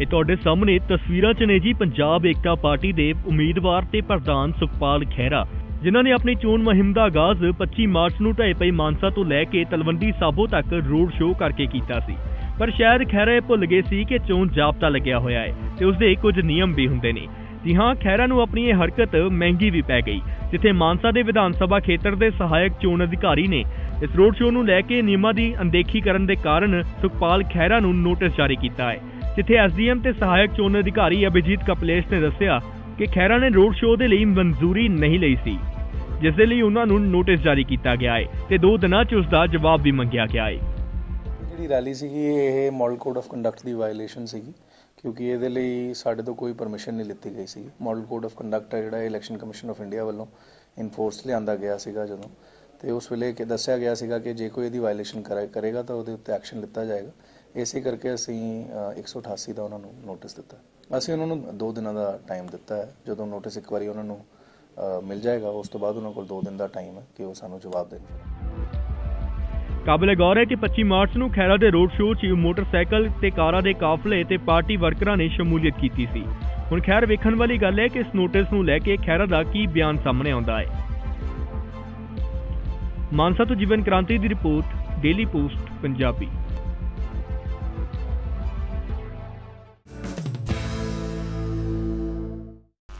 ਇਹ ਤੁਹਾਡੇ ਸਾਹਮਣੇ ਤਸਵੀਰਾਂ 'ਚ ਨੇ ਜੀ ਪੰਜਾਬ ਏਕਤਾ ਪਾਰਟੀ ਦੇ ਉਮੀਦਵਾਰ ਤੇ ਪ੍ਰਧਾਨ ਸੁਖਪਾਲ ਖਹਿਰਾ, ਜਿਨ੍ਹਾਂ ਨੇ ਆਪਣੀ ਚੋਣ ਮੁਹਿੰਮ ਦਾ ਆਗਾਜ਼ 25 ਮਾਰਚ ਨੂੰ ਢਾਈ ਪਈ ਮਾਨਸਾ ਤੋਂ ਲੈ ਕੇ ਤਲਵੰਡੀ ਸਾਬੋ ਤੱਕ ਰੋਡ ਸ਼ੋਅ ਕਰਕੇ ਕੀਤਾ ਸੀ। ਪਰ ਸ਼ਾਇਦ ਖਹਿਰਾ ਇਹ ਭੁੱਲ ਗਏ ਸੀ ਕਿ ਚੋਣ ਜਾਬਤਾ ਲੱਗਿਆ ਹੋਇਆ ਹੈ ਤੇ ਉਸਦੇ ਕੁਝ ਨਿਯਮ ਵੀ ਹੁੰਦੇ ਨੇ। ਜੀ ਹਾਂ, ਖਹਿਰਾ ਨੂੰ ਆਪਣੀ ਇਹ ਹਰਕਤ ਮਹਿੰਗੀ ਵੀ ਪੈ ਗਈ, ਜਿੱਥੇ ਮਾਨਸਾ ਦੇ ਵਿਧਾਨ ਸਭਾ ਖੇਤਰ ਦੇ ਸਹਾਇਕ ਚੋਣ ਅਧਿਕਾਰੀ ਨੇ ਇਸ ਰੋਡ ਸ਼ੋਅ ਨੂੰ ਲੈ ਕੇ ਨਿਯਮਾਂ ਦੀ ਅਣਦੇਖੀ ਕਰਨ ਦੇ ਕਾਰਨ ਸੁਖਪਾਲ ਖਹਿਰਾ ਨੂੰ ਨੋਟਿਸ ਜਾਰੀ ਕੀਤਾ ਹੈ। ਜਿੱਥੇ ਐਸਡੀਐਮ ਤੇ ਸਹਾਇਕ ਚੋਣ ਅਧਿਕਾਰੀ ਅਭਿਜੀਤ ਕਪਲੇਸ਼ ਨੇ ਦੱਸਿਆ ਕਿ ਖਹਿਰਾ ਨੇ ਰੋਡ ਸ਼ੋਅ ਦੇ ਲਈ ਮਨਜ਼ੂਰੀ ਨਹੀਂ ਲਈ ਸੀ, ਜਿਸ ਦੇ ਲਈ ਉਹਨਾਂ ਨੂੰ ਨੋਟਿਸ ਜਾਰੀ ਕੀਤਾ ਗਿਆ ਹੈ ਤੇ ਦੋ ਦਿਨਾਂ 'ਚ ਉਸ ਦਾ ਜਵਾਬ ਵੀ ਮੰਗਿਆ ਗਿਆ ਹੈ। ਜਿਹੜੀ ਰੈਲੀ ਸੀਗੀ, ਇਹ ਮਾਡਲ ਕੋਡ ਆਫ ਕੰਡਕਟ ਦੀ ਵਾਇਓਲੇਸ਼ਨ ਸੀਗੀ, ਕਿਉਂਕਿ ਇਹਦੇ ਲਈ ਸਾਡੇ ਤੋਂ ਕੋਈ ਪਰਮਿਸ਼ਨ ਨਹੀਂ ਲਿੱਤੀ ਗਈ ਸੀ ਮਾਡਲ ਕੋਡ ਆਫ ਕੰਡਕਟ ਜਿਹੜਾ ਇਲੈਕਸ਼ਨ ਕਮਿਸ਼ਨ ਆਫ ਇੰਡੀਆ ਵੱਲੋਂ ਇਨਫੋਰਸ ਲਿਆਂਦਾ ਗਿਆ ਸੀਗਾ ਜਦੋਂ, ਤੇ ਉਸ ਵੇਲੇ ਕਿ ਦੱਸਿਆ ਗਿਆ ਸੀਗਾ ਕਿ ਜੇ ਕੋਈ ਇਹਦੀ ਵਾਇਓਲੇਸ਼ਨ ਕਰੇਗਾ ਤਾਂ ਉਹਦੇ ਉੱਤੇ ਐਕਸ਼ਨ ਲਿੱਤਾ ਜਾਏਗਾ। ਇਸੇ ਕਰਕੇ ਅਸੀਂ 188 ਦਾ ਉਹਨਾਂ ਨੂੰ ਨੋਟਿਸ ਦਿੱਤਾ। ਅਸੀਂ ਉਹਨਾਂ ਨੂੰ 2 ਦਿਨਾਂ ਦਾ ਟਾਈਮ ਦਿੱਤਾ ਹੈ। ਜਦੋਂ ਨੋਟਿਸ ਇੱਕ ਵਾਰੀ ਉਹਨਾਂ ਨੂੰ ਮਿਲ ਜਾਏਗਾ, ਉਸ ਤੋਂ ਬਾਅਦ ਉਹਨਾਂ ਕੋਲ 2 ਦਿਨ ਦਾ ਟਾਈਮ ਹੈ ਕਿ ਉਹ ਸਾਨੂੰ ਜਵਾਬ ਦੇਣ। ਕਾਬਿਲ ਗੌਰ ਹੈ ਕਿ 25 ਮਾਰਚ ਨੂੰ ਖੈਰਾ ਦੇ ਰੋਡ ਸ਼ੋਅ 'ਚ ਮੋਟਰਸਾਈਕਲ ਤੇ ਕਾਰਾਂ ਦੇ ਕਾਫਲੇ ਤੇ ਪਾਰਟੀ ਵਰਕਰਾਂ ਨੇ ਸ਼ਮੂਲੀਅਤ ਕੀਤੀ ਸੀ। ਹੁਣ ਖੈਰ ਵੇਖਣ ਵਾਲੀ ਗੱਲ ਹੈ ਕਿ ਇਸ ਨੋਟਿਸ ਨੂੰ ਲੈ ਕੇ ਖੈਰਾ ਦਾ ਕੀ ਬਿਆਨ ਸਾਹਮਣੇ ਆਉਂਦਾ ਹੈ। ਮਾਨਸਾ ਤੋਂ ਜੀਵਨ ਕ੍ਰਾਂਤੀ ਦੀ ਰਿਪੋਰਟ ਡੇਲੀ ਪੋਸਟ ਪੰਜਾਬੀ।